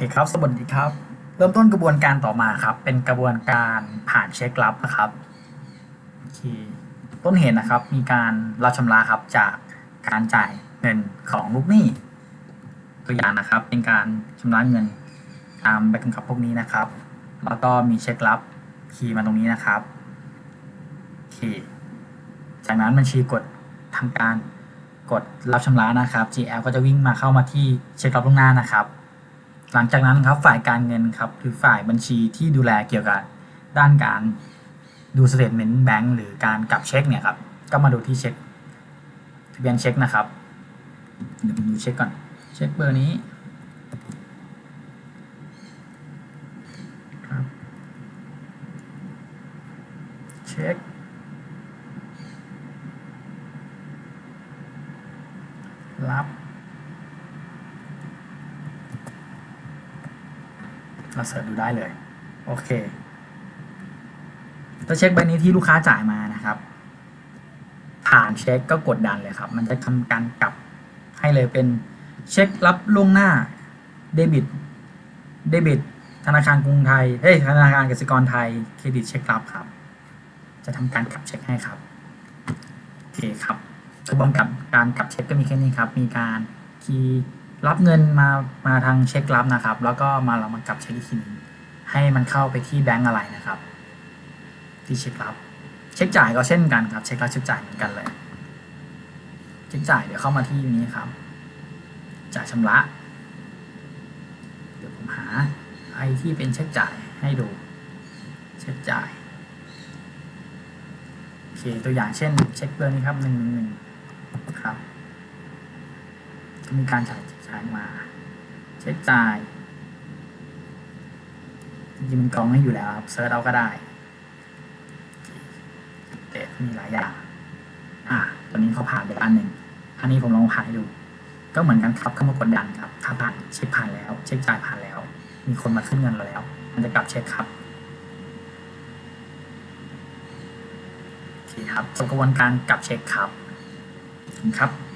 เคครับ สวัสดีครับ เริ่มต้นกระบวนการต่อมาครับ เป็นกระบวนการผ่านเช็คลับนะครับโอเคต้นเหตุนะครับ มีการรับชำระครับจากการจ่ายเงินของลูกหนี้ ตัวอย่างนะครับ เป็นการชำระเงินตามใบกำกับพวกนี้นะครับ แล้วก็มีเช็คลับคีย์มาตรงนี้นะครับโอเคจากนั้นบัญชีกดทำการกดรับชำระนะครับ GL ก็จะวิ่งมาเข้ามาที่เช็คลับล่วงหน้านะครับ หลังจากนั้นครับฝ่ายการเงินครับหรือฝ่ายบัญชีที่ดูแลเกี่ยวกับด้านการดูสเตทเมนต์แบงก์หรือการกลับเช็คเนี่ยครับก็มาดูที่เช็คทะเบียนเช็คนะครับเดี๋ยวผมดูเช็คก่อนเช็คเบอร์นี้ครับเช็ครับ เราเสิร์ชดูได้เลย โอเคถ้าเช็คใบนี้ที่ลูกค้าจ่ายมานะครับ ผ่านเช็คก็กดดันเลยครับ มันจะทำการกลับให้เลยเป็นเช็ครับล่วงหน้าเดบิตเดบิตธนาคารกรุงไทยเอ้ยธนาคารกสิกรไทยเครดิตเช็ครับครับ จะทำการกลับเช็คให้ครับโอเคครับกระบวนการการกลับเช็คก็มีแค่นี้ครับ มีการคีย์ รับเงินมามาทางเช็ครับนะครับ แล้วก็มาเรามากลับเช็คอีกทีนึงให้มันเข้าไปที่แบงก์อะไรนะครับ ที่เช็ครับ เช็คจ่ายก็เช่นกันครับ เช็ครับเช็คจ่ายเหมือนกันเลย เช็คจ่ายเดี๋ยวเข้ามาที่นี้ครับ จ่ายชำระ เดี๋ยวผมหาไอที่เป็นเช็คจ่ายให้ดู เช็คจ่ายโอเคตัวอย่างเช่น เช็คเบอร์นี้ครับหนึ่งหนึ่งหนึ่งครับ จะมีการจ่ายจ่ายมา เช็คจ่ายจริงๆมันกองให้อยู่แล้วครับเซิร์ชเอาก็ได้เดมีหลายอย่างอ่าตัวนี้เขาผ่านไปอันหนึ่งอันนี้ผมลองผ่านให้ดู ก็เหมือนกันครับเข้ามากดดันครับถ้าผ่านเช็คผ่านแล้ว เช็คจ่ายผ่านแล้ว มีคนมาขึ้นเงินเราแล้ว มันจะกลับเช็คครับโอเคครับจบกระบวนการกลับเช็คครับครับ